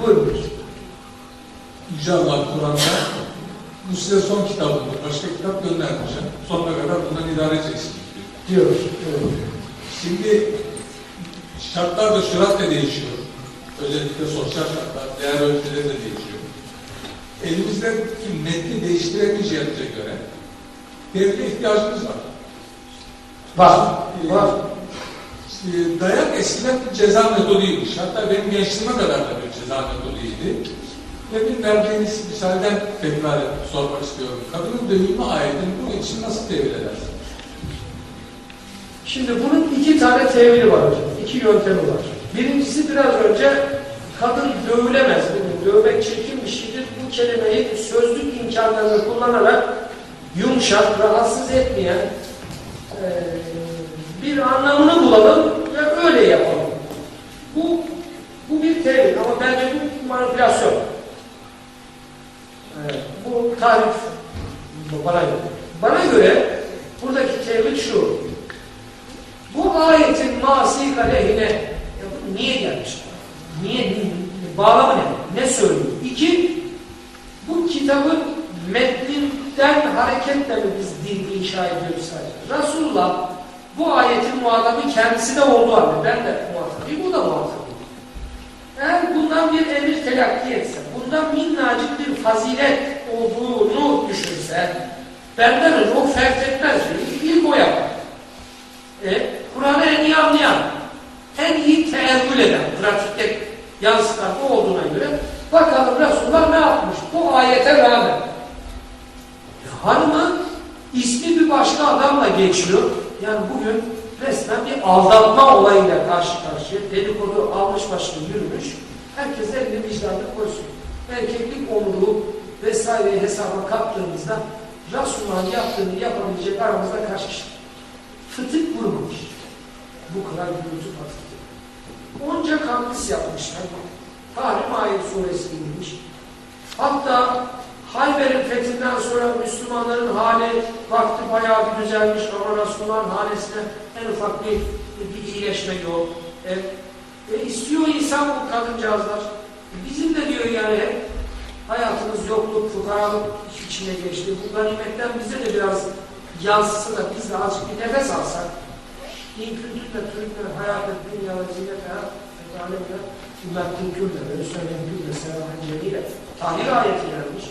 Buyurun. İnşallah Kur'an'da bu size son kitabımdır. Başka kitap göndermeyeceğim. Sonuna kadar bundan idare edeceksiniz. Diyor. Evet. Şimdi şartlar da süratle değişiyor. Özellikle sosyal şartlar, değer ölçüleri de değişiyor. Elimizdeki metni değiştiremeyeceğimize göre devre ihtiyacımız var. Var. Var. Ee, Dayak eskiden bir ceza metoduymuş. Hatta benim gençliğime kadar da bir ceza metoduydu. Ve bir verdiğiniz misalden tekrar sormak istiyorum. Kadının dövülme ayetini bu için nasıl tevil edersiniz? Şimdi bunun iki tane tevili var hocam. İki yöntemi var. Birincisi biraz önce kadın dövülemez. dedi. Dövmek çirkin bir şeydir. Bu kelimeyi sözlük imkanlarını kullanarak yumuşak, rahatsız etmeyen eee, bir anlamını bulalım ve öyle yapalım. Bu bu bir tevil ama bence bu manipülasyon. Evet, bu tarif bana göre. Bana göre buradaki tevil şu. Bu ayetin masik aleyhine ya niye gelmiş? Niye? ni- Bağlamı ne? Ne söylüyor? İki, bu kitabın metninden hareketle mi biz din inşa ediyoruz sadece? Resulullah bu ayetin muhatabı kendisi de olduğu halde ben de muhatabıyım, bu da muhatabı. Eğer bundan bir emir telakki etse, bundan minnacık bir fazilet olduğunu düşünse, benden önce o fert etmez. İlk o yapar. E, Kur'an'ı en iyi anlayan, en iyi teevvül eden, pratikte yansıtan o olduğuna göre bakalım Resulullah ne yapmış bu ayete rağmen. E, hanımın ismi bir başka adamla geçiyor. Yani bugün resmen bir aldatma olayıyla karşı karşıya. Dedikodu almış başını yürümüş. Herkes elini vicdanına koysun. Erkeklik onuru vesaireyi hesaba kattığımızda Resulullah'ın yaptığını yapabilecek aramızda kaç kişi? Fıtık vurmamış. Bu kadar gürültü patladı. Onca kampüs yapmışlar. Tahrim Ayet suresi inmiş. Hatta Hayber'in fethinden sonra Müslümanların hali vakti bayağı bir düzelmiş ama Resulullah'ın hanesine en ufak bir, bir iyileşme yok. E, e, istiyor insan bu kadıncağızlar. E, bizim de diyor yani hayatımız yokluk, fukaralık içine geçti. Bu ganimetten bize de biraz yansısı da biz de azıcık bir nefes alsak. İn küntülle türkle hayatı dünya ve ziynete ve alemine bunlar küntürle, böyle söyleyen küntürle, selamen cemile. Tahir ayeti gelmiş.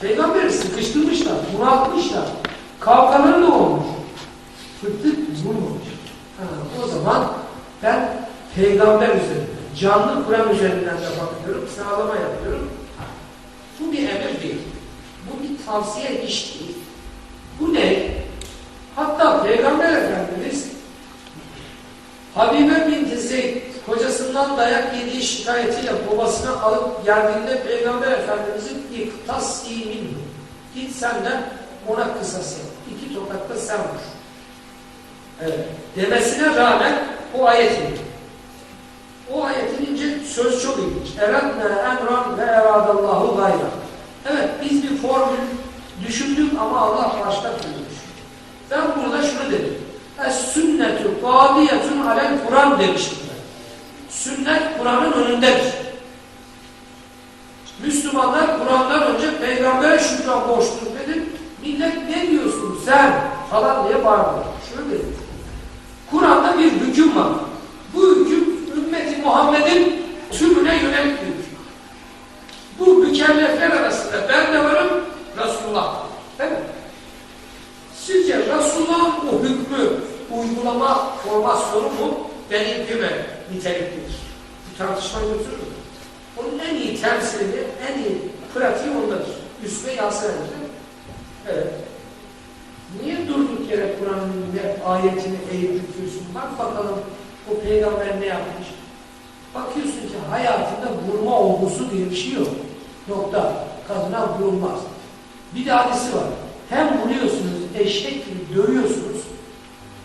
Peygamberi sıkıştırmışlar, bunaltmışlar. Kavgaları da olmuş. Fıttık vurmamış. Ha, o zaman ben peygamber üzerinden, canlı Kur'an üzerinden de bakıyorum, sağlama yapıyorum. Bu bir emir değil. Bu bir tavsiye iş değil. Bu ne? Hatta Peygamber Efendimiz Habibe kocasından dayak yediği şikayetiyle babasına alıp geldiğinde Peygamber Efendimizin iktas imin git sen de ona kısas yap. İki tokatla sen vur. Evet. Demesine rağmen o ayet indi. O ayetin ince söz çok ilginç. Eradne emran ve eradallahu gayra. Evet biz bir formül düşündük ama Allah başka türlü. Ben burada şunu dedim. Es sünnetu qadiyetun alel Kur'an demiştim. Sünnet Kur'an'ın önündedir. Müslümanlar Kur'an'dan önce peygambere şükran borçludur dedim. Millet ne diyorsun sen falan diye bağırdı. Şöyle dedim. Kur'an'da bir hüküm var. Bu hüküm ümmeti Muhammed'in tümüne yönelik bir hüküm. Bu mükellefler arasında ben de varım, Resulullah. Değil mi? Sizce Resulullah o hükmü uygulama formasyonu mu benimki mi niteliklidir? Tartışma götürür mü? Onun en iyi temsili, en iyi pratiği ondadır. Üsve yansıdır. Evet. Niye durduk yere Kur'an'ın ne ayetini eğip büküyorsun? Bak bakalım o peygamber ne yapmış? Bakıyorsun ki hayatında vurma olgusu diye bir şey yok. Nokta. Kadına vurulmaz. Bir de hadisi var. Hem vuruyorsunuz, eşek gibi dövüyorsunuz,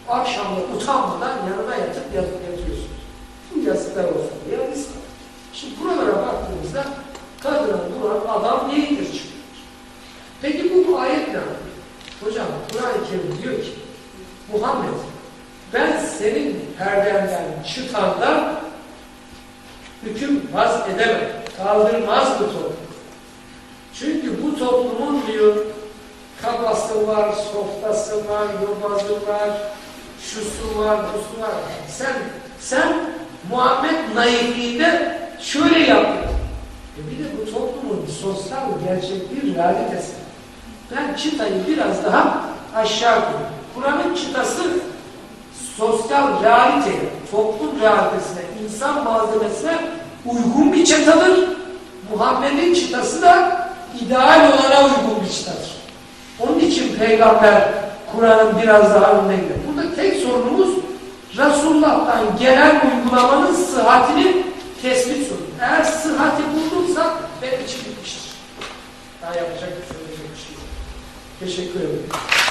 akşamda utanmadan yanına yatıp yatıp bu, ayet ne? Hocam Kur'an-ı Kerim diyor ki Muhammed ben senin perdenden çıta anda hüküm vaz edemez, kaldırmaz bu toplum. Çünkü bu toplumun diyor kafası var, softası var, yobazı var, şusu var, busu var. Sen, sen Muhammed naifliğinde şöyle yaptın. E bir de bu toplumun sosyal gerçek bir realitesi. Ben çıtayı biraz daha aşağı koyayım. Kur'an'ın çıtası sosyal realiteye, toplum realitesine, insan malzemesine uygun bir çıtadır. Muhammed'in çıtası da ideal olana uygun bir çıtadır. Onun için peygamber Kur'an'ın biraz daha önüne gidiyor. Burada tek sorunumuz Resulullah'tan gelen uygulamanın sıhhatini tespit sorunu. Eğer sıhhati bulduksak benim için bitmiştir. Daha yapacak bir söyleyecek bir şey yok. Teşekkür ederim.